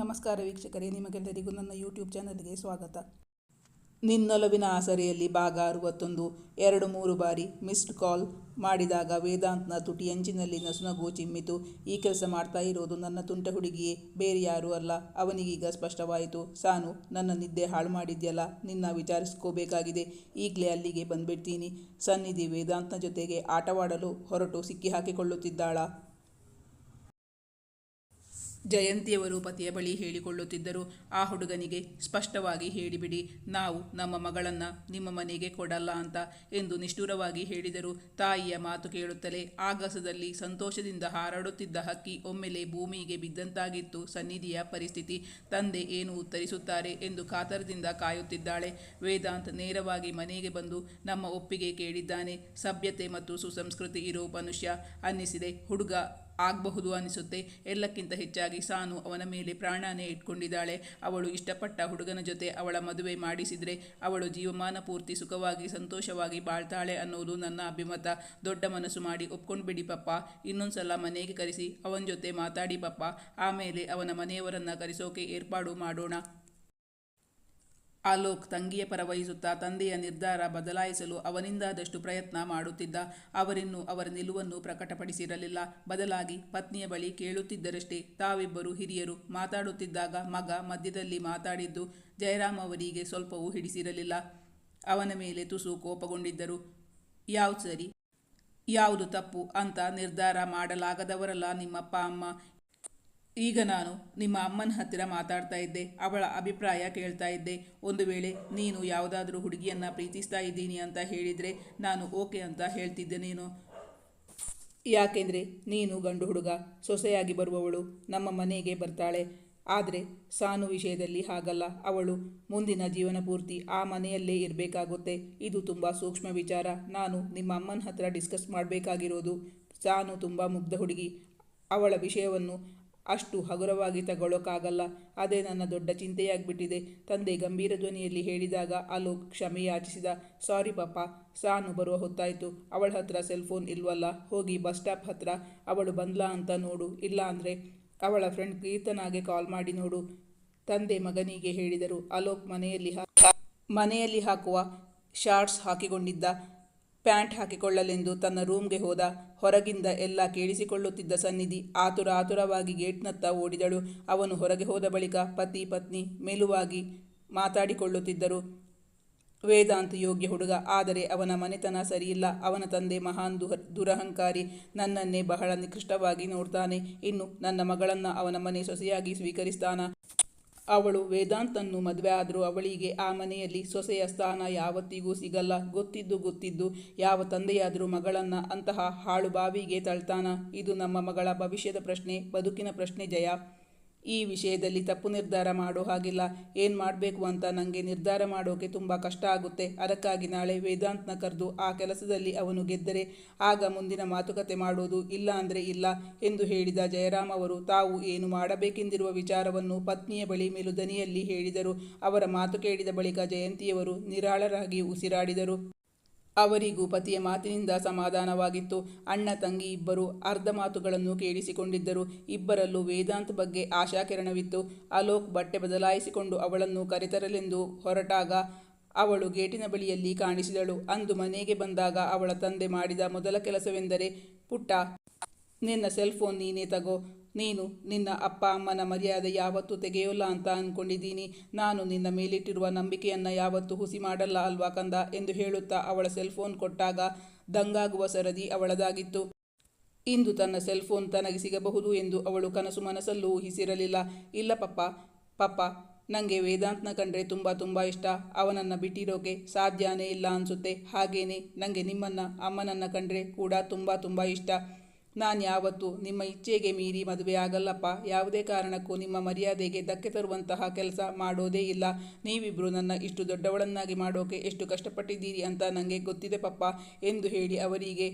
ನಮಸ್ಕಾರ ವೀಕ್ಷಕರೇ, ನಿಮಗೆಲ್ಲರಿಗೂ ನನ್ನ ಯೂಟ್ಯೂಬ್ ಚಾನಲ್ಗೆ ಸ್ವಾಗತ. ನಿನ್ನೊಲವಿನ ಆಸರೆಯಲ್ಲಿ ಭಾಗ ಅರುವತ್ತೊಂದು, ಎರಡು ಮೂರು ಬಾರಿ ಮಿಸ್ಡ್ ಕಾಲ್ ಮಾಡಿದಾಗ ವೇದಾಂತ್ನ ತುಟಿ ಅಂಚಿನಲ್ಲಿ ನಸುನಗು ಚಿಮ್ಮಿತು. ಈ ಕೆಲಸ ಮಾಡ್ತಾ ಇರೋದು ನನ್ನ ತುಂಟ ಹುಡುಗಿಯೇ, ಬೇರೆ ಯಾರೂ ಅಲ್ಲ. ಅವನಿಗೀಗ ಸ್ಪಷ್ಟವಾಯಿತು, ಸಾನು, ನನ್ನ ನಿದ್ದೆ ಹಾಳು ಮಾಡಿದ್ಯಲ್ಲ, ನಿನ್ನ ವಿಚಾರಿಸ್ಕೋಬೇಕಾಗಿದೆ. ಈಗಲೇ ಅಲ್ಲಿಗೆ ಬಂದ್ಬಿಡ್ತೀನಿ. ಸನ್ನಿಧಿ ವೇದಾಂತ್ನ ಜೊತೆಗೆ ಆಟವಾಡಲು ಹೊರಟು ಸಿಕ್ಕಿ ಹಾಕಿಕೊಳ್ಳುತ್ತಿದ್ದಾಳ ಜಯಂತಿಯವರು ಪತಿಯ ಬಳಿ ಹೇಳಿಕೊಳ್ಳುತ್ತಿದ್ದರು. ಆ ಹುಡುಗನಿಗೆ ಸ್ಪಷ್ಟವಾಗಿ ಹೇಳಿಬಿಡಿ, ನಾವು ನಮ್ಮ ಮಗಳನ್ನು ನಿಮ್ಮ ಮನೆಗೆ ಕೊಡಲ್ಲ ಅಂತ ಎಂದು ನಿಷ್ಠುರವಾಗಿ ಹೇಳಿದರು. ತಾಯಿಯ ಮಾತು ಕೇಳುತ್ತಲೇ ಆಗಸದಲ್ಲಿ ಸಂತೋಷದಿಂದ ಹಾರಾಡುತ್ತಿದ್ದ ಹಕ್ಕಿ ಒಮ್ಮೆಲೆ ಭೂಮಿಗೆ ಬಿದ್ದಂತಾಗಿತ್ತು. ಸನ್ನಿಧಿಯ ಪರಿಸ್ಥಿತಿ ತಂದೆ ಏನು ಉತ್ತರಿಸುತ್ತಾರೆ ಎಂದು ಕಾತರದಿಂದ ಕಾಯುತ್ತಿದ್ದಾಳೆ. ವೇದಾಂತ್ ನೇರವಾಗಿ ಮನೆಗೆ ಬಂದು ನಮ್ಮ ಒಪ್ಪಿಗೆ ಕೇಳಿದ್ದಾನೆ. ಸಭ್ಯತೆ ಮತ್ತು ಸುಸಂಸ್ಕೃತಿ ಇರೋ ಮನುಷ್ಯ ಅನ್ನಿಸಿದೆ. ಹುಡುಗ ಆಗಬಹುದು ಅನಿಸುತ್ತೆ ಎಲ್ಲಕ್ಕಿಂತ ಹೆಚ್ಚಾಗಿ ಸಾನು ಅವನ ಮೇಲೆ ಪ್ರಾಣನೇ ಇಟ್ಕೊಂಡಿದ್ದಾಳೆ. ಅವಳು ಇಷ್ಟಪಟ್ಟ ಹುಡುಗನ ಜೊತೆ ಅವಳ ಮದುವೆ ಮಾಡಿಸಿದರೆ ಅವಳು ಜೀವಮಾನ ಪೂರ್ತಿ ಸುಖವಾಗಿ ಸಂತೋಷವಾಗಿ ಬಾಳ್ತಾಳೆ ಅನ್ನೋದು ನನ್ನ ಅಭಿಮತ. ದೊಡ್ಡ ಮನಸ್ಸು ಮಾಡಿ ಒಪ್ಕೊಂಡು ಬಿಡಿ ಪಪ್ಪ. ಇನ್ನೊಂದ್ಸಲ ಮನೆಗೆ ಕರೆಸಿ ಅವನ ಜೊತೆ ಮಾತಾಡಿ ಪಪ್ಪ. ಆಮೇಲೆ ಅವನ ಮನೆಯವರನ್ನು ಕರೆಸೋಕೆ ಏರ್ಪಾಡು ಮಾಡೋಣ. ಆಲೋಕ್ ತಂಗಿಯ ಪರವಹಿಸುತ್ತಾ ತಂದೆಯ ನಿರ್ಧಾರ ಬದಲಾಯಿಸಲು ಅವನಿಂದಾದಷ್ಟು ಪ್ರಯತ್ನ ಮಾಡುತ್ತಿದ್ದ. ಅವರಿನ್ನೂ ಅವರ ನಿಲುವನ್ನು ಪ್ರಕಟಪಡಿಸಿರಲಿಲ್ಲ. ಬದಲಾಗಿ ಪತ್ನಿಯ ಬಳಿ ಕೇಳುತ್ತಿದ್ದರಷ್ಟೇ ತಾವಿಬ್ಬರು ಹಿರಿಯರು ಮಾತಾಡುತ್ತಿದ್ದಾಗ ಮಗ ಮಧ್ಯದಲ್ಲಿ ಮಾತಾಡಿದ್ದು ಜಯರಾಮ್ ಅವರಿಗೆ ಸ್ವಲ್ಪವೂ ಹಿಡಿಸಿರಲಿಲ್ಲ. ಅವನ ಮೇಲೆ ತುಸು ಕೋಪಗೊಂಡಿದ್ದರು. ಯಾವ್ದು ಸರಿ? ಯಾವುದು ತಪ್ಪು? ಅಂತ ನಿರ್ಧಾರ ಮಾಡಲಾಗದವರಲ್ಲ ನಿಮ್ಮಪ್ಪ, ಅಮ್ಮ. ಈಗ ನಾನು ನಿಮ್ಮ ಅಮ್ಮನ ಹತ್ತಿರ ಮಾತಾಡ್ತಾ ಇದ್ದೆ. ಅವಳ ಅಭಿಪ್ರಾಯ ಕೇಳ್ತಾ ಇದ್ದೆ. ಒಂದು ವೇಳೆ ನೀನು ಯಾವುದಾದ್ರೂ ಹುಡುಗಿಯನ್ನು ಪ್ರೀತಿಸ್ತಾ ಇದ್ದೀನಿ ಅಂತ ಹೇಳಿದರೆ ನಾನು ಓಕೆ ಅಂತ ಹೇಳ್ತಿದ್ದೆ ನೀನು. ಯಾಕೆಂದರೆ ನೀನು ಗಂಡು ಹುಡುಗ, ಸೊಸೆಯಾಗಿ ಬರುವವಳು, ನಮ್ಮ ಮನೆಗೆ ಬರ್ತಾಳೆ. ಆದರೆ ಸಾನು ವಿಷಯದಲ್ಲಿ ಹಾಗಲ್ಲ. ಅವಳು ಮುಂದಿನ ಜೀವನ ಪೂರ್ತಿ ಆ ಮನೆಯಲ್ಲೇ ಇರಬೇಕಾಗುತ್ತೆ. ಇದು ತುಂಬ ಸೂಕ್ಷ್ಮ ವಿಚಾರ. ನಾನು ನಿಮ್ಮ ಅಮ್ಮನ ಹತ್ರ ಡಿಸ್ಕಸ್ ಮಾಡಬೇಕಾಗಿರೋದು. ಸಾನು ತುಂಬ ಮುಗ್ಧ ಹುಡುಗಿ. ಅವಳ ವಿಷಯವನ್ನು ಅಷ್ಟು ಹಗುರವಾಗಿ ತಗೊಳ್ಳೋಕ್ಕಾಗಲ್ಲ ಅದೇ ನನ್ನ ದೊಡ್ಡ ಚಿಂತೆಯಾಗಿಬಿಟ್ಟಿದೆ. ತಂದೆ ಗಂಭೀರ ಧ್ವನಿಯಲ್ಲಿ ಹೇಳಿದಾಗ ಅಲೋಕ್ ಕ್ಷಮೆ ಯಾಚಿಸಿದ, ಸಾರಿ ಪಾಪ, ಸಾನು ಬರುವ ಹೊತ್ತಾಯಿತು. ಅವಳ ಹತ್ರ ಸೆಲ್ ಫೋನ್ ಇಲ್ವಲ್ಲ, ಹೋಗಿ ಬಸ್ ಸ್ಟಾಪ್ ಹತ್ರ. ಅವಳು ಬಂದ್ಲಾ ಅಂತ ನೋಡು, ಇಲ್ಲ ಅಂದರೆ ಅವಳ ಫ್ರೆಂಡ್ ಕೀರ್ತನಾಗೆ ಕಾಲ್ ಮಾಡಿ ನೋಡು. ತಂದೆ ಮಗನಿಗೆ ಹೇಳಿದರು. ಅಲೋಕ್ ಮನೆಯಲ್ಲಿ ಮನೆಯಲ್ಲಿ ಹಾಕುವ ಶಾರ್ಟ್ಸ್ ಹಾಕಿಕೊಂಡಿದ್ದ. ಪ್ಯಾಂಟ್ ಹಾಕಿಕೊಳ್ಳಲೆಂದು ತನ್ನ ರೂಮ್ಗೆ ಹೋದ ಹೊರಗಿಂದ ಎಲ್ಲ ಕೇಳಿಸಿಕೊಳ್ಳುತ್ತಿದ್ದ ಸನ್ನಿಧಿ ಆತುರ ಆತುರವಾಗಿ ಗೇಟ್ನತ್ತ ಓಡಿದಳು. ಅವನು ಹೊರಗೆ ಹೋದ ಬಳಿಕ ಪತಿ ಪತ್ನಿ ಮೇಲುವಾಗಿ ಮಾತಾಡಿಕೊಳ್ಳುತ್ತಿದ್ದರು. ವೇದಾಂತ ಯೋಗ್ಯ ಹುಡುಗ, ಆದರೆ ಅವನ ಮನೆತನ ಸರಿಯಿಲ್ಲ. ಅವನ ತಂದೆ ಮಹಾನ್ ದುಹ, ದುರಹಂಕಾರಿ, ನನ್ನನ್ನೇ ಬಹಳ ನಿಕೃಷ್ಟವಾಗಿ ನೋಡ್ತಾನೆ. ಇನ್ನು ನನ್ನ ಮಗಳನ್ನು ಅವನ ಮನೆ ಸೊಸೆಯಾಗಿ ಸ್ವೀಕರಿಸ್ತಾನ? ಅವಳು ವೇದಾಂತನ್ನು ಮದುವೆ ಆದರೂ ಅವಳಿಗೆ ಆ ಮನೆಯಲ್ಲಿ ಸೊಸೆಯ ಸ್ಥಾನ ಯಾವತ್ತಿಗೂ ಸಿಗಲ್ಲ. ಗೊತ್ತಿದ್ದು ಗೊತ್ತಿದ್ದು ಯಾವ ತಂದೆಯಾದರೂ ಮಗಳನ್ನು ಅಂತಹ ಹಾಳು ಬಾವಿಗೆ ತಳ್ತಾನ? ಇದು ನಮ್ಮ ಮಗಳ ಭವಿಷ್ಯದ ಪ್ರಶ್ನೆ, ಬದುಕಿನ ಪ್ರಶ್ನೆ ಜಯ. ಈ ವಿಷಯದಲ್ಲಿ ತಪ್ಪು ನಿರ್ಧಾರ ಮಾಡೋ ಹಾಗಿಲ್ಲ. ಏನು ಮಾಡಬೇಕು ಅಂತ ನನಗೆ ನಿರ್ಧಾರ ಮಾಡೋಕೆ ತುಂಬ ಕಷ್ಟ ಆಗುತ್ತೆ. ಅದಕ್ಕಾಗಿ ನಾಳೆ ವೇದಾಂತನ ಕರೆದು ಆ ಕೆಲಸದಲ್ಲಿ ಅವನು ಗೆದ್ದರೆ ಆಗ ಮುಂದಿನ ಮಾತುಕತೆ ಮಾಡೋದು ಇಲ್ಲ ಅಂದರೆ ಇಲ್ಲ ಎಂದು ಹೇಳಿದ ಜಯರಾಮ್ ಅವರು, ತಾವು ಏನು ಮಾಡಬೇಕೆಂದಿರುವ ವಿಚಾರವನ್ನು ಪತ್ನಿಯ ಬಳಿ ಮೇಲುದನಿಯಲ್ಲಿ ಹೇಳಿದರು. ಅವರ ಮಾತು ಕೇಳಿದ ಬಳಿಕ ಜಯಂತಿಯವರು ನಿರಾಳರಾಗಿ ಉಸಿರಾಡಿದರು. ಅವರಿಗೂ ಪತಿಯ ಮಾತಿನಿಂದ ಸಮಾಧಾನವಾಗಿತ್ತು. ಅಣ್ಣ, ತಂಗಿ ಇಬ್ಬರು ಅರ್ಧ ಮಾತುಗಳನ್ನು ಕೇಳಿಸಿಕೊಂಡಿದ್ದರು. ಇಬ್ಬರಲ್ಲೂ ವೇದಾಂತ್ ಬಗ್ಗೆ ಆಶಾಕಿರಣವಿತ್ತು. ಅಲೋಕ್ ಬಟ್ಟೆ ಬದಲಾಯಿಸಿಕೊಂಡು ಅವಳನ್ನು ಕರೆತರಲೆಂದು ಹೊರಟಾಗ ಅವಳು ಗೇಟಿನ ಬಳಿಯಲ್ಲಿ ಕಾಣಿಸಿದಳು. ಅಂದು ಮನೆಗೆ ಬಂದಾಗ ಅವಳ ತಂದೆ ಮಾಡಿದ ಮೊದಲ ಕೆಲಸವೆಂದರೆ ಪುಟ್ಟ, ನಿನ್ನ ಸೆಲ್ ಫೋನ್ ನೀನೇ ತಗೋ. ನೀನು ನಿನ್ನ ಅಪ್ಪ ಅಮ್ಮನ ಮರ್ಯಾದೆ ಯಾವತ್ತೂ ತೆಗೆಯೋಲ್ಲ ಅಂತ ಅಂದ್ಕೊಂಡಿದ್ದೀನಿ ನಾನು ನಿನ್ನ ಮೇಲಿಟ್ಟಿರುವ ನಂಬಿಕೆಯನ್ನು ಯಾವತ್ತೂ ಹುಸಿ ಮಾಡಲ್ಲ ಅಲ್ವಾ ಕಂದ ಎಂದು ಹೇಳುತ್ತಾ ಅವಳ ಸೆಲ್ ಫೋನ್ ಕೊಟ್ಟಾಗ ದಂಗಾಗುವ ಸರದಿ ಅವಳದಾಗಿತ್ತು. ಇಂದು ತನ್ನ ಸೆಲ್ ಫೋನ್ ತನಗೆ ಸಿಗಬಹುದು ಎಂದು ಅವಳು ಕನಸು ಮನಸ್ಸಲ್ಲೂ ಊಹಿಸಿರಲಿಲ್ಲ ಇಲ್ಲ ಪಪ್ಪ ಪಪ್ಪ ನನಗೆ ವೇದಾಂತನ ಕಂಡ್ರೆ ತುಂಬ ತುಂಬ ಇಷ್ಟ. ಅವನನ್ನು ಬಿಟ್ಟಿರೋಕೆ ಸಾಧ್ಯನೇ ಇಲ್ಲ ಅನಿಸುತ್ತೆ. ಹಾಗೇನೆ ನನಗೆ ನಿಮ್ಮನ್ನು, ಅಮ್ಮನನ್ನು ಕಂಡ್ರೆ ಕೂಡ ತುಂಬ ತುಂಬ ಇಷ್ಟ. ನಾನು ಯಾವತ್ತು ನಿಮ್ಮ ಇಚ್ಛೆಗೆ ಮೀರಿ ಮದುವೆ ಆಗಲ್ಲಪ್ಪ. ಯಾವುದೇ ಕಾರಣಕ್ಕೂ ನಿಮ್ಮ ಮರ್ಯಾದೆಗೆ ಧಕ್ಕೆ ತರುವಂತಹ ಕೆಲಸ ಮಾಡೋದೇ ಇಲ್ಲ. ನೀವಿಬ್ಬರು ನನ್ನ ಇಷ್ಟು ದೊಡ್ಡವಳನ್ನಾಗಿ ಮಾಡೋಕೆ ಎಷ್ಟು ಕಷ್ಟಪಟ್ಟಿದ್ದೀರಿ ಅಂತ ನನಗೆ ಗೊತ್ತಿದೆ ಪಪ್ಪ, ಎಂದು ಹೇಳಿ ಅವರಿಗೆ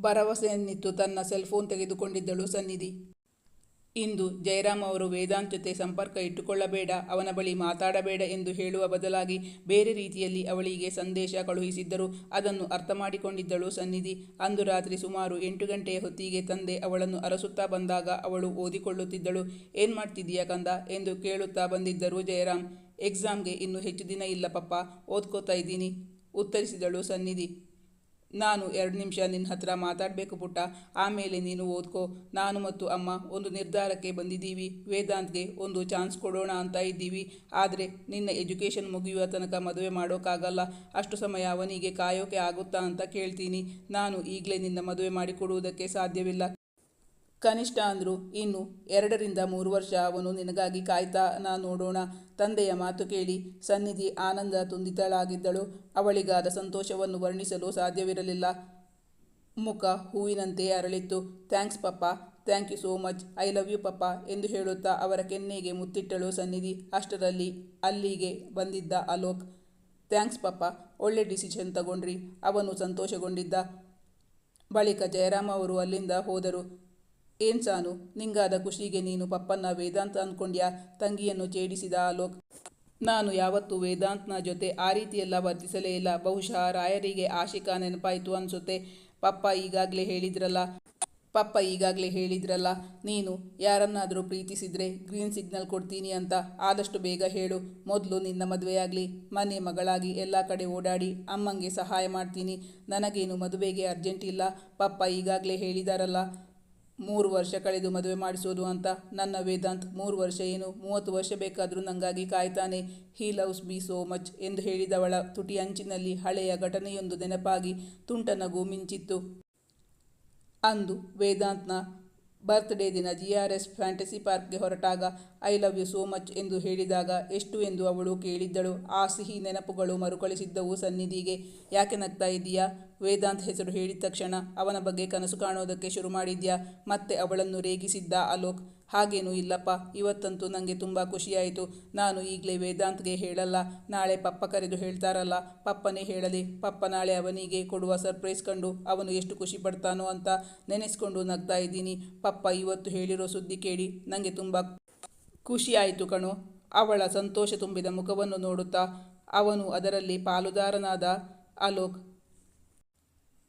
ಭರವಸೆಯನ್ನಿತ್ತು ತನ್ನ ಸೆಲ್ಫೋನ್ ತೆಗೆದುಕೊಂಡಿದ್ದಳು ಸನ್ನಿಧಿ. ಇಂದು ಜಯರಾಮ್ ಅವರು ವೇದಾಂತ್ ಜೊತೆ ಸಂಪರ್ಕ ಇಟ್ಟುಕೊಳ್ಳಬೇಡ, ಅವನ ಬಳಿ ಮಾತಾಡಬೇಡ ಎಂದು ಹೇಳುವ ಬದಲಾಗಿ ಬೇರೆ ರೀತಿಯಲ್ಲಿ ಅವಳಿಗೆ ಸಂದೇಶ ಕಳುಹಿಸಿದ್ದರು. ಅದನ್ನು ಅರ್ಥ ಮಾಡಿಕೊಂಡಿದ್ದಳು ಸನ್ನಿಧಿ. ಅಂದು ರಾತ್ರಿ ಸುಮಾರು ಎಂಟು ಗಂಟೆಯ ಹೊತ್ತಿಗೆ ತಂದೆ ಅವಳನ್ನು ಅರಸುತ್ತಾ ಬಂದಾಗ ಅವಳು ಓದಿಕೊಳ್ಳುತ್ತಿದ್ದಳು. ಏನು ಮಾಡ್ತಿದ್ದೀಯ ಕಂದ? ಎಂದು ಕೇಳುತ್ತಾ ಬಂದಿದ್ದರು ಜಯರಾಮ್. ಎಕ್ಸಾಮ್ಗೆ ಇನ್ನು ಹೆಚ್ಚು ದಿನ ಇಲ್ಲ ಪಪ್ಪ, ಓದ್ಕೋತಾ ಇದ್ದೀನಿ, ಉತ್ತರಿಸಿದಳು ಸನ್ನಿಧಿ. ನಾನು ಎರಡು ನಿಮಿಷ ನಿನ್ನ ಹತ್ರ ಮಾತಾಡಬೇಕು ಪುಟ್ಟ. ಆಮೇಲೆ ನೀನು ಓದ್ಕೋ. ನಾನು ಮತ್ತು ಅಮ್ಮ ಒಂದು ನಿರ್ಧಾರಕ್ಕೆ ಬಂದಿದ್ದೀವಿ. ವೇದಾಂತ್ಗೆ ಒಂದು ಚಾನ್ಸ್ ಕೊಡೋಣ ಅಂತ ಇದ್ದೀವಿ. ಆದರೆ ನಿನ್ನ ಎಜುಕೇಷನ್ ಮುಗಿಯುವ ತನಕ ಮದುವೆ ಮಾಡೋಕ್ಕಾಗಲ್ಲ. ಅಷ್ಟು ಸಮಯ ಅವನಿಗೆ ಕಾಯೋಕೆ ಆಗುತ್ತಾ ಅಂತ ಕೇಳ್ತೀನಿ. ನಾನು ಈಗಲೇ ನಿನ್ನ ಮದುವೆ ಮಾಡಿಕೊಡುವುದಕ್ಕೆ ಸಾಧ್ಯವಿಲ್ಲ. ಕನಿಷ್ಠ ಅಂದರು, ಇನ್ನು ಎರಡರಿಂದ ಮೂರು ವರ್ಷ ಅವನು ನಿನಗಾಗಿ ಕಾಯ್ತಾನ ನೋಡೋಣ. ತಂದೆಯ ಮಾತು ಕೇಳಿ ಸನ್ನಿಧಿ ಆನಂದ ತುಂದಿತಳಾಗಿದ್ದಳು ಅವಳಿಗಾದ ಸಂತೋಷವನ್ನು ವರ್ಣಿಸಲು ಸಾಧ್ಯವಿರಲಿಲ್ಲ. ಮುಖ ಹೂವಿನಂತೆ ಅರಳಿತ್ತು. Thanks papa, thank you so much. I love you ಪಪ್ಪ ಎಂದು ಹೇಳುತ್ತಾ ಅವರ ಕೆನ್ನೆಗೆ ಮುತ್ತಿಟ್ಟಳು ಸನ್ನಿಧಿ. ಅಷ್ಟರಲ್ಲಿ ಅಲ್ಲಿಗೆ ಬಂದಿದ್ದ ಅಲೋಕ್, ಥ್ಯಾಂಕ್ಸ್ ಪಪ್ಪ, ಒಳ್ಳೆ ಡಿಸಿಷನ್ ತಗೊಂಡ್ರಿ. ಅವನು ಸಂತೋಷಗೊಂಡಿದ್ದ. ಬಳಿಕ ಜಯರಾಮ್ ಅವರು ಅಲ್ಲಿಂದ ಹೋದರು. ಏನ್ ಸಾನು? ನಿಂಗಾದ ಖುಷಿಗೆ ನೀನು ಪಪ್ಪನ್ನ ವೇದಾಂತ ಅಂದ್ಕೊಂಡ್ಯಾ ತಂಗಿಯನ್ನು ಛೇಡಿಸಿದ ಅಲೋಕ್ ನಾನು ಯಾವತ್ತೂ ವೇದಾಂತ್ನ ಜೊತೆ ಆ ರೀತಿಯೆಲ್ಲ ವರ್ತಿಸಲೇ ಇಲ್ಲ. ಬಹುಶಃ ರಾಯರಿಗೆ ಆಶಿಕಾ ನೆನಪಾಯಿತು ಅನ್ಸುತ್ತೆ. ಪಪ್ಪ ಈಗಾಗಲೇ ಹೇಳಿದ್ರಲ್ಲ. ಪಪ್ಪ ಈಗಾಗಲೇ ಹೇಳಿದ್ರಲ್ಲ. ನೀನು ಯಾರನ್ನಾದರೂ ಪ್ರೀತಿಸಿದ್ರೆ ಗ್ರೀನ್ ಸಿಗ್ನಲ್ ಕೊಡ್ತೀನಿ ಅಂತ. ಆದಷ್ಟು ಬೇಗ ಹೇಳು. ಮೊದಲು ನಿನ್ನ ಮದುವೆಯಾಗಲಿ, ಮನೆ ಮಗಳಾಗಿ ಎಲ್ಲ ಕಡೆ ಓಡಾಡಿ ಅಮ್ಮಂಗೆ ಸಹಾಯ ಮಾಡ್ತೀನಿ. ನನಗೇನು ಮದುವೆಗೆ ಅರ್ಜೆಂಟ್ ಇಲ್ಲ. ಪಪ್ಪ ಈಗಾಗಲೇ ಹೇಳಿದಾರಲ್ಲ. ಮೂರು ವರ್ಷ ಕಳೆದು ಮದುವೆ ಮಾಡಿಸೋದು ಅಂತ. ನನ್ನ ವೇದಾಂತ್, ಮೂರು ವರ್ಷ ಏನು? ಮೂವತ್ತು ವರ್ಷ ಬೇಕಾದರೂ ನನಗಾಗಿ ಕಾಯ್ತಾನೆ. He loves me so much ಎಂದು ಹೇಳಿದವಳ ತುಟಿ ಅಂಚಿನಲ್ಲಿ ಹಳೆಯ ಘಟನೆಯೊಂದು ನೆನಪಾಗಿ ತುಂಟನಗೂ ಮಿಂಚಿತ್ತು. ಅಂದು ವೇದಾಂತ್ನ ಬರ್ತ್ಡೇ ದಿನ ಜಿ ಆರ್ ಎಸ್ ಫ್ಯಾಂಟಸಿ ಪಾರ್ಕ್ಗೆ ಹೊರಟಾಗ, I love you so much ಎಂದು ಹೇಳಿದಾಗ, ಎಷ್ಟು ಎಂದು ಅವಳು ಕೇಳಿದ್ದಳು. ಆ ಸಿಹಿ ನೆನಪುಗಳು ಮರುಕಳಿಸಿದ್ದವು ಸನ್ನಿಧಿಗೆ. ಯಾಕೆ ನಗ್ತಾ ಇದ್ದೀಯಾ? ವೇದಾಂತ್ ಹೆಸರು ಹೇಳಿದ ತಕ್ಷಣ, ಅವನ ಬಗ್ಗೆ ಕನಸು ಕಾಣೋದಕ್ಕೆ ಶುರು ಮಾಡಿದ್ಯಾ? ಮತ್ತೆ ಅವಳನ್ನು ರೇಗಿಸಿದ್ದ ಅಲೋಕ್ ಹಾಗೇನೂ ಇಲ್ಲಪ್ಪ, ಇವತ್ತಂತೂ ನನಗೆ ತುಂಬ ಖುಷಿಯಾಯಿತು. ನಾನು ಈಗಲೇ ವೇದಾಂತ್ಗೆ ಹೇಳಲ್ಲ, ನಾಳೆ ಪಪ್ಪ ಕರೆದು ಹೇಳ್ತಾರಲ್ಲ, ಪಪ್ಪನೇ ಹೇಳಲಿ, ಪಪ್ಪ ನಾಳೆ ಅವನಿಗೆ ಕೊಡುವ ಸರ್ಪ್ರೈಸ್ ಕಂಡು ಅವನು ಎಷ್ಟು ಖುಷಿ ಪಡ್ತಾನೋ ಅಂತ ನೆನೆಸ್ಕೊಂಡು ನಗ್ತಾ ಇದ್ದೀನಿ. ಪಪ್ಪ ಇವತ್ತು ಹೇಳಿರೋ ಸುದ್ದಿ ಕೇಳಿ ನನಗೆ ತುಂಬ ಖುಷಿಯಾಯಿತು ಕಣು. ಅವಳ ಸಂತೋಷ ತುಂಬಿದ ಮುಖವನ್ನು ನೋಡುತ್ತಾ ಅವನು ಅದರಲ್ಲಿ ಪಾಲುದಾರನಾದ ಅಲೋಕ್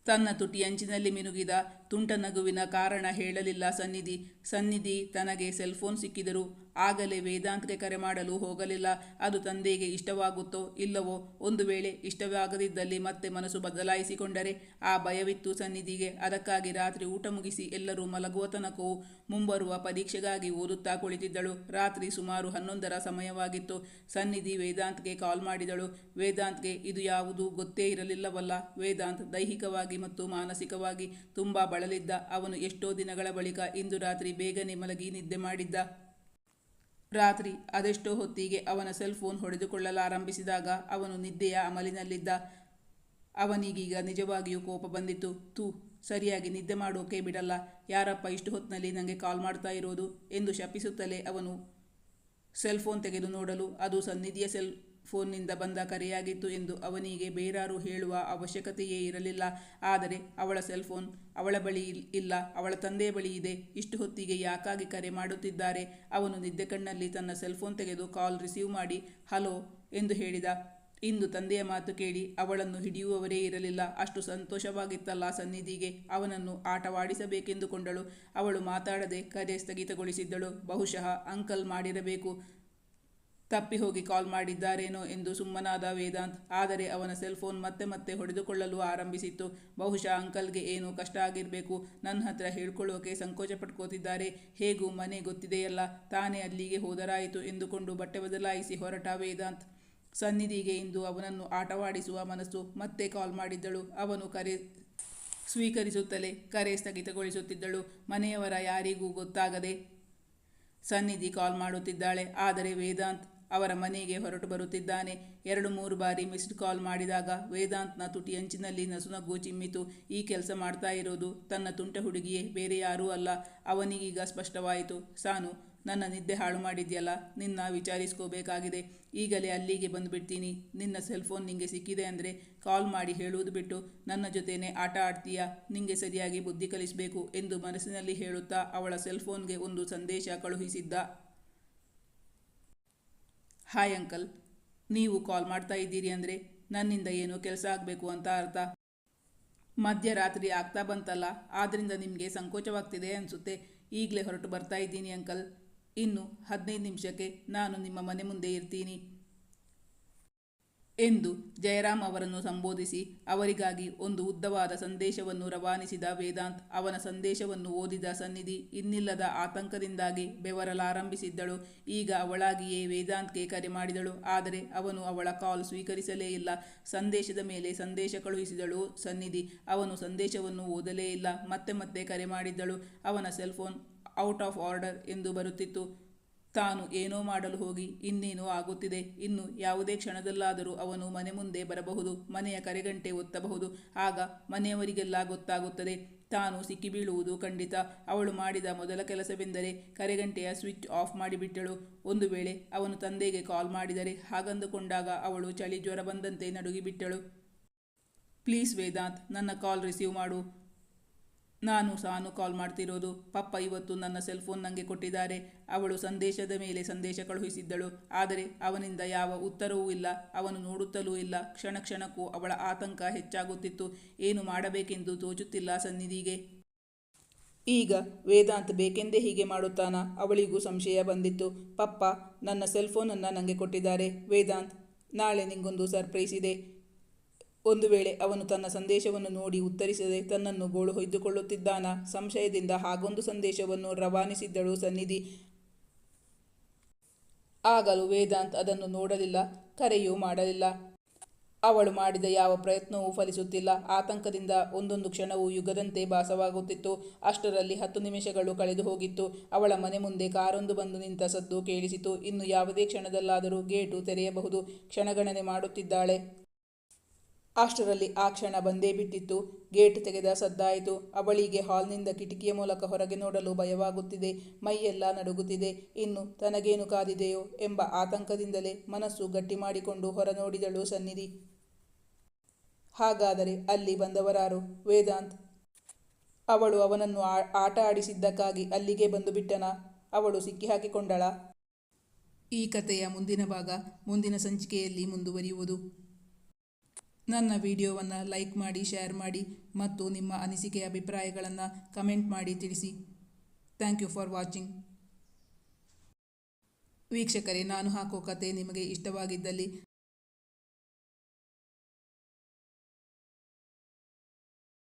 ತನ್ನ ತುಟಿ ಅಂಚಿನಲ್ಲಿ ಮಿನುಗಿದ ತುಂಟ ನಗುವಿನ ಕಾರಣ ಹೇಳಲಿಲ್ಲ ಸನ್ನಿಧಿ. ಸನ್ನಿಧಿ ತನಗೆ ಸೆಲ್ಫೋನ್ ಸಿಕ್ಕಿದರು ಆಗಲೇ ವೇದಾಂತ್ಗೆ ಕರೆ ಮಾಡಲು ಹೋಗಲಿಲ್ಲ. ಅದು ತಂದೆಗೆ ಇಷ್ಟವಾಗುತ್ತೋ ಇಲ್ಲವೋ ಒಂದು ವೇಳೆ ಇಷ್ಟವಾಗದಿದ್ದಲ್ಲಿ ಮತ್ತೆ ಮನಸ್ಸು ಬದಲಾಯಿಸಿಕೊಂಡರೆ ಆ ಭಯವಿತ್ತು ಸನ್ನಿಧಿಗೆ. ಅದಕ್ಕಾಗಿ ರಾತ್ರಿ ಊಟ ಮುಗಿಸಿ ಎಲ್ಲರೂ ಮಲಗುವ ತನಕವೂ ಮುಂಬರುವ ಪರೀಕ್ಷೆಗಾಗಿ ಓದುತ್ತಾ ಕುಳಿತಿದ್ದಳು. ರಾತ್ರಿ ಸುಮಾರು ಹನ್ನೊಂದರ ಸಮಯವಾಗಿತ್ತು. ಸನ್ನಿಧಿ ವೇದಾಂತ್ಗೆ ಕಾಲ್ ಮಾಡಿದಳು. ವೇದಾಂತ್ಗೆ ಇದು ಯಾವುದೂ ಗೊತ್ತೇ ಇರಲಿಲ್ಲವಲ್ಲ. ವೇದಾಂತ್ ದೈಹಿಕವಾಗಿ ಮತ್ತು ಮಾನಸಿಕವಾಗಿ ತುಂಬಾ ಬಳಲಿದ್ದ. ಅವನು ಎಷ್ಟೋ ದಿನಗಳ ಬಳಿಕ ಇಂದು ರಾತ್ರಿ ಬೇಗನೆ ಮಲಗಿ ನಿದ್ದೆ ಮಾಡಿದ್ದ. ರಾತ್ರಿ ಅದೆಷ್ಟೋ ಹೊತ್ತಿಗೆ ಅವನ ಸೆಲ್ ಫೋನ್ ಹೊಡೆದುಕೊಳ್ಳಲಾರಂಭಿಸಿದಾಗ ಅವನು ನಿದ್ದೆಯ ಅಮಲಿನಲ್ಲಿದ್ದ. ಅವನಿಗೀಗ ನಿಜವಾಗಿಯೂ ಕೋಪ ಬಂದಿತ್ತು. ತೂ ಸರಿಯಾಗಿ ನಿದ್ದೆ ಮಾಡೋಕೆ ಬಿಡಲ್ಲ. ಯಾರಪ್ಪ ಇಷ್ಟು ಹೊತ್ತಿನಲ್ಲಿ ನನಗೆ ಕಾಲ್ ಮಾಡ್ತಾ ಇರೋದು? ಎಂದು ಶಪಿಸುತ್ತಲೇ ಅವನು ಸೆಲ್ ಫೋನ್ ತೆಗೆದು ನೋಡಲು ಅದು ಸನ್ನಿಧಿಯ ಸೆಲ್ ಫೋನ್ನಿಂದ ಬಂದ ಕರೆಯಾಗಿತ್ತು ಎಂದು ಅವನಿಗೆ ಬೇರಾರು ಹೇಳುವ ಅವಶ್ಯಕತೆಯೇ ಇರಲಿಲ್ಲ. ಆದರೆ ಅವಳ ಸೆಲ್ ಫೋನ್ ಅವಳ ಬಳಿ ಇಲ್ಲ. ಅವಳ ತಂದೆಯ ಬಳಿ ಇದೆ. ಇಷ್ಟು ಹೊತ್ತಿಗೆ ಯಾಕಾಗಿ ಕರೆ ಮಾಡುತ್ತಿದ್ದಾರೆ? ಅವನು ನಿದ್ದೆ ಕಣ್ಣಲ್ಲಿ ತನ್ನ ಸೆಲ್ ಫೋನ್ ತೆಗೆದು ಕಾಲ್ ರಿಸೀವ್ ಮಾಡಿ, ಹಲೋ ಎಂದು ಹೇಳಿದ. ಇಂದು ತಂದೆಯ ಮಾತು ಕೇಳಿ ಅವಳನ್ನು ಹಿಡಿಯುವವರೇ ಇರಲಿಲ್ಲ. ಅಷ್ಟು ಸಂತೋಷವಾಗಿತ್ತಲ್ಲ ಸನ್ನಿಧಿಗೆ. ಅವನನ್ನು ಆಟವಾಡಿಸಬೇಕೆಂದುಕೊಂಡಳು. ಅವಳು ಮಾತಾಡದೆ ಕರೆ ಸ್ಥಗಿತಗೊಳಿಸಿದ್ದಳು. ಬಹುಶಃ ಅಂಕಲ್ ಮಾಡಿರಬೇಕು. ತಪ್ಪಿ ಹೋಗಿ ಕಾಲ್ ಮಾಡಿದ್ದಾರೇನೋ ಎಂದು ಸುಮ್ಮನಾದ ವೇದಾಂತ್, ಆದರೆ ಅವನ ಸೆಲ್ ಫೋನ್ ಮತ್ತೆ ಮತ್ತೆ ಹೊಡೆದುಕೊಳ್ಳಲು ಆರಂಭಿಸಿತ್ತು. ಬಹುಶಃ ಅಂಕಲ್ಗೆ ಏನೋ ಕಷ್ಟ ಆಗಿರಬೇಕು. ನನ್ನ ಹತ್ರ ಹೇಳ್ಕೊಳ್ಳೋಕೆ ಸಂಕೋಚ ಪಟ್ಕೋತಿದ್ದಾರೆ. ಹೇಗೂ ಮನೆ ಗೊತ್ತಿದೆಯಲ್ಲ? ತಾನೇ ಅಲ್ಲಿಗೆ ಹೋದರಾಯಿತು ಎಂದುಕೊಂಡು ಬಟ್ಟೆ ಬದಲಾಯಿಸಿ ಹೊರಟ ವೇದಾಂತ್. ಸನ್ನಿಧಿಗೆ ಇಂದು ಅವನನ್ನು ಆಟವಾಡಿಸುವ ಮನಸ್ಸು ಮತ್ತೆ ಕಾಲ್ ಮಾಡಿದ್ದಳು. ಅವನು ಕರೆ ಸ್ವೀಕರಿಸುತ್ತಲೇ ಕರೆ ಸ್ಥಗಿತಗೊಳಿಸುತ್ತಿದ್ದಳು. ಮನೆಯವರ ಯಾರಿಗೂ ಗೊತ್ತಾಗದೆ ಸನ್ನಿಧಿ ಕಾಲ್ ಮಾಡುತ್ತಿದ್ದಾಳೆ. ಆದರೆ ವೇದಾಂತ್ ಅವರ ಮನೆಗೆ ಹೊರಟು ಬರುತ್ತಿದ್ದಾನೆ. ಎರಡು ಮೂರು ಬಾರಿ ಮಿಸ್ಡ್ ಕಾಲ್ ಮಾಡಿದಾಗ ವೇದಾಂತ್ನ ತುಟಿ ಅಂಚಿನಲ್ಲಿ ನಸುನಗು ಚಿಮ್ಮಿತು. ಈ ಕೆಲಸ ಮಾಡ್ತಾ ಇರೋದು ತನ್ನ ತುಂಟ ಹುಡುಗಿಯೇ, ಬೇರೆ ಯಾರೂ ಅಲ್ಲ. ಅವನಿಗೀಗ ಸ್ಪಷ್ಟವಾಯಿತು, ಸಾನು, ನನ್ನ ನಿದ್ದೆ ಹಾಳು ಮಾಡಿದ್ಯಲ್ಲ, ನಿನ್ನ ವಿಚಾರಿಸ್ಕೋಬೇಕಾಗಿದೆ. ಈಗಲೇ ಅಲ್ಲಿಗೆ ಬಂದುಬಿಡ್ತೀನಿ. ನಿನ್ನ ಸೆಲ್ ಫೋನ್ ನಿಂಗೆ ಸಿಕ್ಕಿದೆ ಅಂದರೆ ಕಾಲ್ ಮಾಡಿ ಹೇಳುವುದು ಬಿಟ್ಟು, ನನ್ನ ಜೊತೆನೆ ಆಟ ಆಡ್ತೀಯಾ? ನಿಂಗೆ ಸರಿಯಾಗಿ ಬುದ್ಧಿ ಕಲಿಸಬೇಕು ಎಂದು ಮನಸ್ಸಿನಲ್ಲಿ ಹೇಳುತ್ತಾ ಅವಳ ಸೆಲ್ಫೋನ್ಗೆ ಒಂದು ಸಂದೇಶ ಕಳುಹಿಸಿದ್ದ. ಹಾಯ್ ಅಂಕಲ್ ನೀವು ಕಾಲ್ ಮಾಡ್ತಾ ಇದ್ದೀರಿ ಅಂದರೆ ನನ್ನಿಂದ ಏನು ಕೆಲಸ ಆಗಬೇಕು ಅಂತ ಅರ್ಥ. ಮಧ್ಯರಾತ್ರಿ ಆಗ್ತಾ ಬಂತಲ್ಲ ಆದ್ದರಿಂದ ನಿಮಗೆ ಸಂಕೋಚವಾಗ್ತಿದೆ ಅನಿಸುತ್ತೆ. ಈಗಲೇ ಹೊರಟು ಬರ್ತಾ ಇದ್ದೀನಿ ಅಂಕಲ್ ಇನ್ನು ಹದಿನೈದು ನಿಮಿಷಕ್ಕೆ ನಾನು ನಿಮ್ಮ ಮನೆ ಮುಂದೆ ಇರ್ತೀನಿ. ಎಂದು ಜಯರಾಮ್ ಅವರನ್ನು ಸಂಬೋಧಿಸಿ ಅವರಿಗಾಗಿ ಒಂದು ಉದ್ದವಾದ ಸಂದೇಶವನ್ನು ರವಾನಿಸಿದ ವೇದಾಂತ್ ಅವನ ಸಂದೇಶವನ್ನು ಓದಿದ ಸನ್ನಿಧಿ ಇನ್ನಿಲ್ಲದ ಆತಂಕದಿಂದಾಗಿ ಬೆವರಲಾರಂಭಿಸಿದ್ದಳು. ಈಗ ಅವಳಾಗಿಯೇ ವೇದಾಂತ್ಗೆ ಕರೆ ಮಾಡಿದಳು. ಆದರೆ ಅವನು ಅವಳ ಕಾಲ್ ಸ್ವೀಕರಿಸಲೇ ಇಲ್ಲ. ಸಂದೇಶದ ಮೇಲೆ ಸಂದೇಶ ಕಳುಹಿಸಿದಳು ಸನ್ನಿಧಿ. ಅವನು ಸಂದೇಶವನ್ನು ಓದಲೇ ಇಲ್ಲ. ಮತ್ತೆ ಮತ್ತೆ ಕರೆ ಮಾಡಿದ್ದಳು. ಅವನ ಸೆಲ್ಫೋನ್ ಔಟ್ ಆಫ್ ಆರ್ಡರ್ ಎಂದು ಬರುತ್ತಿತ್ತು. ತಾನು ಏನೋ ಮಾಡಲು ಹೋಗಿ, ಇನ್ನೇನೋ ಆಗುತ್ತಿದೆ, ಇನ್ನು ಯಾವುದೇ ಕ್ಷಣದಲ್ಲಾದರೂ ಅವನು ಮನೆ ಮುಂದೆ ಬರಬಹುದು, ಮನೆಯ ಕರೆಗಂಟೆ ಒತ್ತಬಹುದು, ಆಗ ಮನೆಯವರಿಗೆಲ್ಲ ಗೊತ್ತಾಗುತ್ತದೆ. ತಾನು ಸಿಕ್ಕಿಬೀಳುವುದು ಖಂಡಿತ. ಅವಳು ಮಾಡಿದ ಮೊದಲ ಕೆಲಸವೆಂದರೆ ಕರೆಗಂಟೆಯ ಸ್ವಿಚ್ ಆಫ್ ಮಾಡಿಬಿಟ್ಟಳು. ಒಂದು ವೇಳೆ ಅವನು ತಂದೆಗೆ ಕಾಲ್ ಮಾಡಿದರೆ, ಹಾಗಂದುಕೊಂಡಾಗ ಅವಳು ಚಳಿ ಜ್ವರ ಬಂದಂತೆ ನಡುಗಿಬಿಟ್ಟಳು. ಪ್ಲೀಸ್ ವೇದಾಂತ್, ನನ್ನ ಕಾಲ್ ರಿಸೀವ್ ಮಾಡು. ನಾನು ಸಾನು ಕಾಲ್ ಮಾಡ್ತಿರೋದು. ಪಪ್ಪ ಇವತ್ತು ನನ್ನ ಸೆಲ್ ಫೋನ್ ನನಗೆ ಕೊಟ್ಟಿದ್ದಾರೆ. ಅವಳು ಸಂದೇಶದ ಮೇಲೆ ಸಂದೇಶ ಕಳುಹಿಸಿದ್ದಳು. ಆದರೆ ಅವನಿಂದ ಯಾವ ಉತ್ತರವೂ ಇಲ್ಲ. ಅವನು ನೋಡುತ್ತಲೂ ಇಲ್ಲ. ಕ್ಷಣ ಕ್ಷಣಕ್ಕೂ ಅವಳ ಆತಂಕ ಹೆಚ್ಚಾಗುತ್ತಿತ್ತು. ಏನು ಮಾಡಬೇಕೆಂದು ತೋಚುತ್ತಿಲ್ಲ ಸನ್ನಿಧಿಗೆ. ಈಗ ವೇದಾಂತ್ ಬೇಕೆಂದೇ ಹೀಗೆ ಮಾಡುತ್ತಾನ? ಅವಳಿಗೂ ಸಂಶಯ ಬಂದಿತ್ತು. ಪಪ್ಪ, ನನ್ನ ಸೆಲ್ ಫೋನನ್ನು ನನಗೆ ಕೊಟ್ಟಿದ್ದಾರೆ. ವೇದಾಂತ್, ನಾಳೆ ನಿಂಗೊಂದು ಸರ್ಪ್ರೈಸ್ ಇದೆ. ಒಂದು ವೇಳೆ ಅವನು ತನ್ನ ಸಂದೇಶವನ್ನು ನೋಡಿ ಉತ್ತರಿಸದೆ ತನ್ನನ್ನು ಗೋಳು ಹೊಯ್ದುಕೊಳ್ಳುತ್ತಿದ್ದಾನ, ಸಂಶಯದಿಂದ ಹಾಗೊಂದು ಸಂದೇಶವನ್ನು ರವಾನಿಸಿದ್ದಳು ಸನ್ನಿಧಿ. ಆಗಲೂ ವೇದಾಂತ್ ಅದನ್ನು ನೋಡಲಿಲ್ಲ, ಕರೆಯೂ ಮಾಡಲಿಲ್ಲ. ಅವಳು ಮಾಡಿದ ಯಾವ ಪ್ರಯತ್ನವೂ ಫಲಿಸುತ್ತಿಲ್ಲ. ಆತಂಕದಿಂದ ಒಂದೊಂದು ಕ್ಷಣವೂ ಯುಗದಂತೆ ಭಾಸವಾಗುತ್ತಿತ್ತು. ಅಷ್ಟರಲ್ಲಿ ಹತ್ತು ನಿಮಿಷಗಳು ಕಳೆದು ಹೋಗಿತ್ತು. ಅವಳ ಮನೆ ಮುಂದೆ ಕಾರೊಂದು ಬಂದು ನಿಂತ ಸದ್ದು ಕೇಳಿಸಿತು. ಇನ್ನು ಯಾವುದೇ ಕ್ಷಣದಲ್ಲಾದರೂ ಗೇಟು ತೆರೆಯಬಹುದು. ಕ್ಷಣಗಣನೆ ಮಾಡುತ್ತಿದ್ದಾಳೆ. ಅಷ್ಟರಲ್ಲಿ ಆ ಕ್ಷಣ ಬಂದೇ ಬಿಟ್ಟಿತ್ತು. ಗೇಟ್ ತೆಗೆದ ಸದ್ದಾಯಿತು. ಅವಳಿಗೆ ಹಾಲ್ನಿಂದ ಕಿಟಕಿಯ ಮೂಲಕ ಹೊರಗೆ ನೋಡಲು ಭಯವಾಗುತ್ತಿದೆ. ಮೈಯೆಲ್ಲ ನಡುಗುತ್ತಿದೆ. ಇನ್ನು ತನಗೇನು ಕಾದಿದೆಯೋ ಎಂಬ ಆತಂಕದಿಂದಲೇ ಮನಸ್ಸು ಗಟ್ಟಿ ಮಾಡಿಕೊಂಡು ಹೊರ ನೋಡಿದಳು ಸನ್ನಿಧಿ. ಹಾಗಾದರೆ ಅಲ್ಲಿ ಬಂದವರಾರು? ವೇದಾಂತ್. ಅವಳು ಅವನನ್ನು ಆಟ ಆಡಿಸಿದ್ದಕ್ಕಾಗಿ ಅಲ್ಲಿಗೆ ಬಂದು ಬಿಟ್ಟನ? ಅವಳು ಸಿಕ್ಕಿಹಾಕಿಕೊಂಡಳ ಈ ಕಥೆಯ ಮುಂದಿನ ಭಾಗ ಮುಂದಿನ ಸಂಚಿಕೆಯಲ್ಲಿ ಮುಂದುವರಿಯುವುದು. ನನ್ನ ವಿಡಿಯೋವನ್ನು ಲೈಕ್ ಮಾಡಿ, ಶೇರ್ ಮಾಡಿ ಮತ್ತು ನಿಮ್ಮ ಅನಿಸಿಕೆ ಅಭಿಪ್ರಾಯಗಳನ್ನು ಕಮೆಂಟ್ ಮಾಡಿ ತಿಳಿಸಿ. Thank you for watching. ವೀಕ್ಷಕರೇ, ನಾನು ಹಾಕೋ ಕತೆ ನಿಮಗೆ ಇಷ್ಟವಾಗಿದ್ದಲ್ಲಿ